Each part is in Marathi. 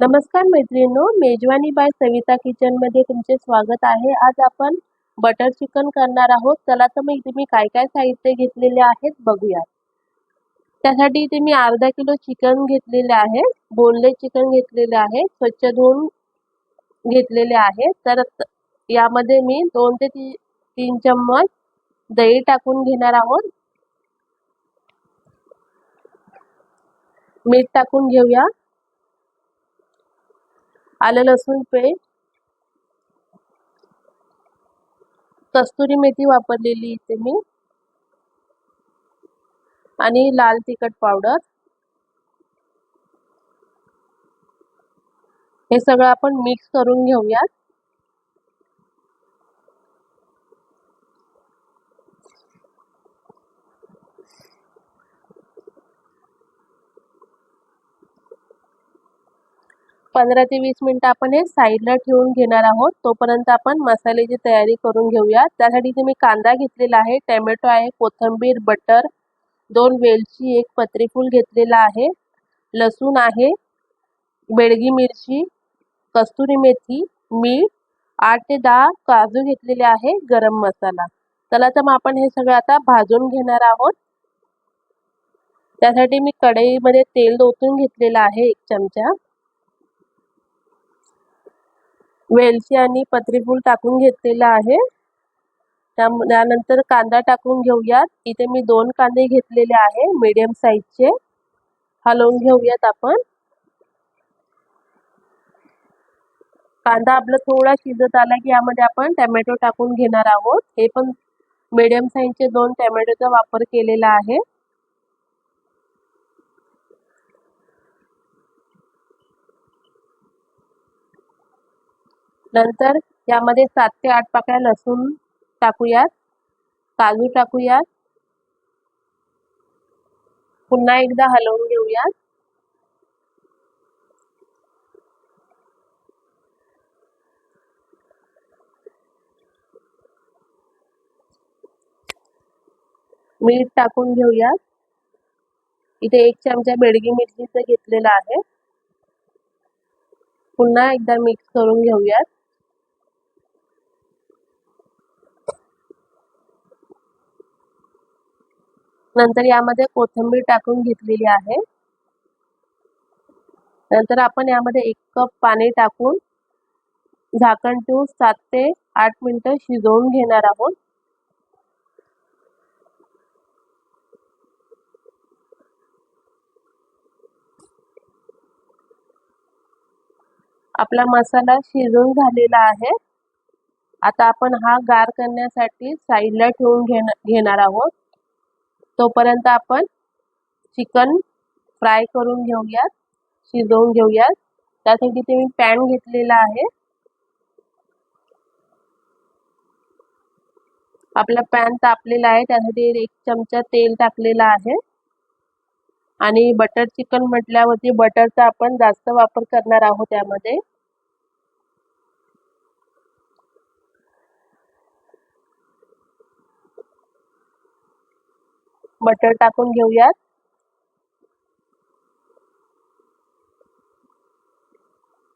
नमस्कार मैत्रिणींनो मेजवानी बाय सविता किचनमध्ये तुमचे स्वागत आहे. आज आपण बटर चिकन करणार आहोत. चला तर मग इथे मी काय काय साहित्य घेतलेले आहेत बघूया त्यासाठी इथे मी अर्धा किलो चिकन घेतलेले आहे बोनलेस चिकन घेतलेले आहे स्वच्छ धुवून घेतलेले आहे तर यामध्ये मी दोन ते ती तीन चम्मच दही टाकून घेणार आहोत. मीठ टाकून घेऊया. आलं लसूण पेस्ट. कस्तुरी मेथी वापरलेली इथे मी. आणि लाल तिखट पावडर. हे सगळं आपण मिक्स करून घेऊयात. पंधरा ते वीस मिनिटं आपण हे साईडला ठेवून घेणार आहोत. तोपर्यंत आपण मसाल्याची तयारी करून घेऊया. त्यासाठी इथे मी कांदा घेतलेला आहे टॅमॅटो आहे कोथिंबीर बटर दोन वेलची एक पत्रीफूल घेतलेला आहे लसूण आहे बेडगी मिरची कस्तुरी मेथी मीठ आठ ते दहा काजू घेतलेले आहे गरम मसाला. चला तर मग आपण हे सगळं आता भाजून घेणार आहोत. त्यासाठी मी कढईमध्ये तेल ओतून घेतलेलं आहे एक चमचा. वेलची आणि पत्रीफूल टाकून घेतलेला आहे. त्यानंतर कांदा टाकून घेऊयात. इथे मी दोन कांदे घेतलेले आहे मीडियम साईजचे हलवून घेऊयात आपण. कांदा आपला थोडा शिजत आला की यामध्ये आपण टॅमॅटो टाकून घेणार आहोत. हे पण मीडियम साईजचे दोन टॅमॅटोचा वापर केलेला आहे. नंतर यामध्ये सात ते आठ पाकळ्या लसूण टाकूयात काजू टाकूयात पुन्हा एकदा हलवून घेऊयात. मीठ टाकून घेऊयात. इथे एक चमचा बेडगी मिरचीचं घेतलेलं आहे. पुन्हा एकदा मिक्स करून घेऊयात. नंतर यामध्ये कोथिंबीर टाकून घेतलेली आहे. नंतर आपण यामध्ये एक कप पाणी टाकून झाकण ठेवून सात ते आठ मिनिटं शिजवून घेणार आहोत. आपला मसाला शिजून झालेला आहे. आता आपण हा गार करण्यासाठी साईडला ठेवून घेणार आहोत. तोपर्यंत आपण चिकन फ्राय करून घेऊयात शिजवून घेऊयात. त्यासाठी ते मी पॅन घेतलेला आहे. आपला पॅन तापलेला आहे त्यासाठी एक चमचा तेल टाकलेला आहे. आणि बटर चिकन म्हटल्यावरती बटरचा आपण जास्त वापर करणार आहोत त्यामध्ये बटर टाकून घेऊयात.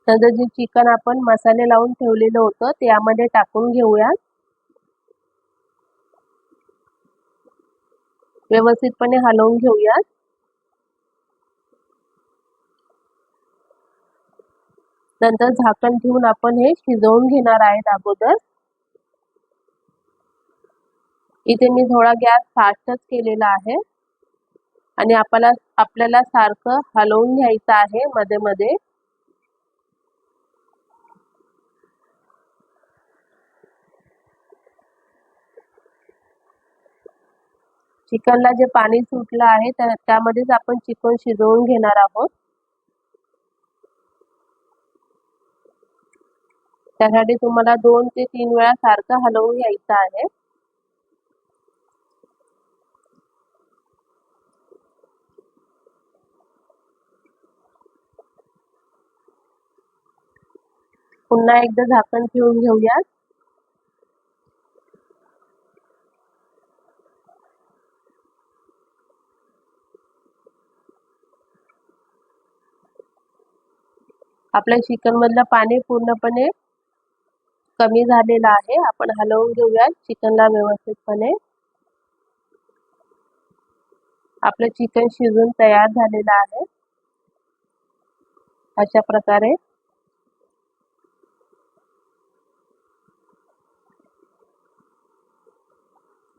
नंतर जे चिकन आपण मसाले लावून ठेवलेलं होतं ते यामध्ये टाकून घेऊयात. व्यवस्थितपणे हलवून घेऊयात. नंतर झाकण ठेवून आपण हे शिजवून घेणार आहेत अगोदर. इथे मी थोडा गॅस फास्टच केलेला आहे. आणि आपल्याला आपल्याला सारखं हलवून घ्यायचं आहे मध्ये मध्ये. चिकनला जे पाणी सुटलं आहे त्यामध्येच आपण चिकन शिजवून घेणार आहोत. त्यासाठी तुम्हाला दोन ते तीन वेळा सारखं हलवून घ्यायचं आहे. पुन्हा एकदा झाकण ठेवून घेऊयात. आपल्या चिकन मधलं पाणी पूर्णपणे कमी झालेलं आहे. आपण हलवून घेऊया चिकनला व्यवस्थितपणे. आपलं चिकन शिजून तयार झालेलं आहे. अशा प्रकारे.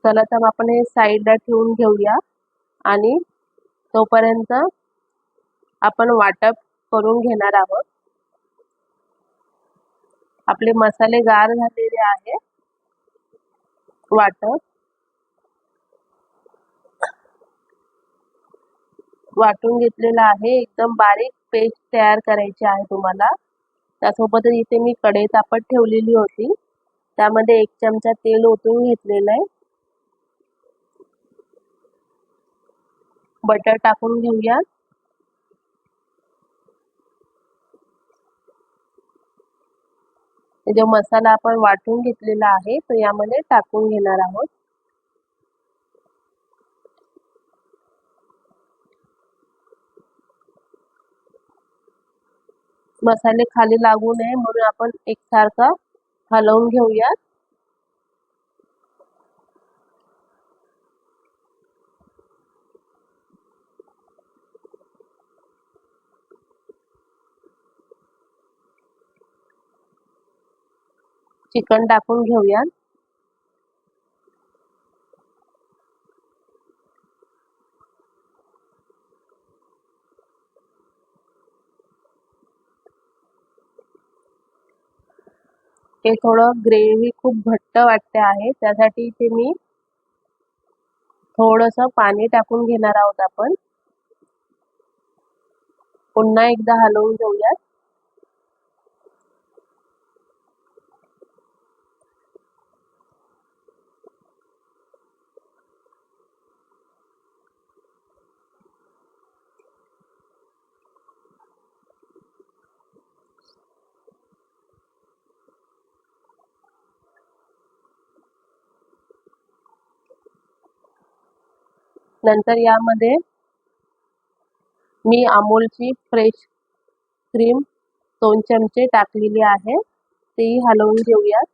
चला तर आपण हे साईडला ठेवून घेऊया. आणि तोपर्यंत आपण वाटप करून घेणार आहोत. आपले मसाले गार झालेले आहे. वाटप. वाटून घेतलेला आहे. एकदम बारीक पेस्ट तयार करायची आहे तुम्हाला. त्यासोबतच इथे मी कढई तापत ठेवलेली होती. त्यामध्ये एक चमचा तेल ओतून घेतलेलं आहे. बटर टाकून घेऊया जो मसाला आपण वाटून घेतलेला आहे तो यामध्ये टाकून घेणार आहोत. मसाले खाली लागू नये म्हणून आपण एकसारखा हलवून घेऊयात. चिकन टाकून घेऊया ते थोडं ग्रेव्ही खूप घट्ट वाटते आहे त्यासाठी इथे मी थोडंसं पाणी टाकून घेणार आहोत आपण. पुन्हा एकदा हलवून घेऊयात. नंतर यामध्ये मी अमूलची फ्रेश क्रीम दोन चमचे टाकलेली आहे. तेही हलवून घेऊयात.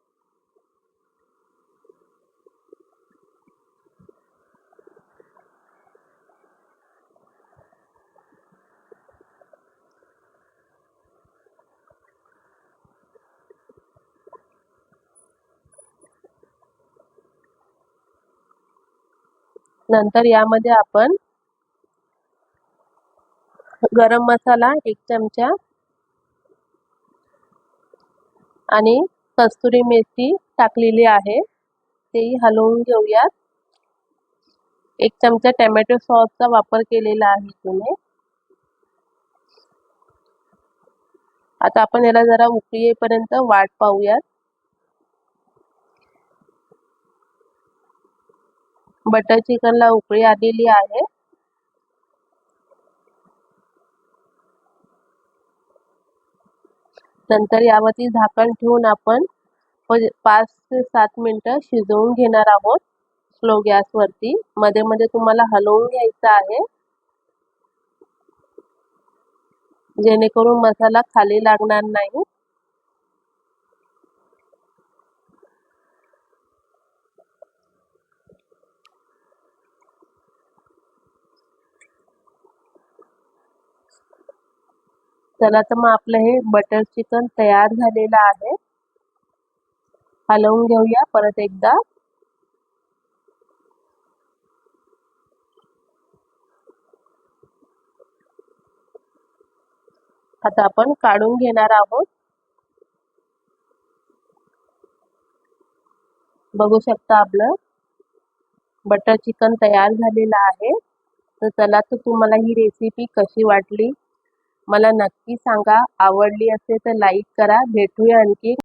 नंतर यामध्ये आपण गरम मसाला एक चमचा आणि कस्तुरी मेथी टाकलेली आहे. तेही हलवून घेऊयात. एक चमचा टॅमॅटो सॉसचा वापर केलेला आहे तुम्ही आता आपण याला जरा उकळी येईपर्यंत वाट पाहूयात. बटर चिकनला उकळी आलेली आहे. नंतर यावरती झाकण ठेवून आपण पाच ते सात मिनटं शिजवून घेणार आहोत स्लो गॅसवरती. मध्ये मध्ये तुम्हाला हलवून घ्यायचं आहे. जेणेकरून मसाला खाली लागणार नाही. चला तर मग आपलं हे बटर चिकन तयार झालेलं आहे. हलवून घेऊया परत एकदा. आता आपण काढून घेणार आहोत. बघू शकता आपलं बटर चिकन तयार झालेलं आहे. तर चला तर तुम्हाला ही रेसिपी कशी वाटली? मला नक्की सांगा. आवडली असेल तर लाईक करा. भेटूया आणखी.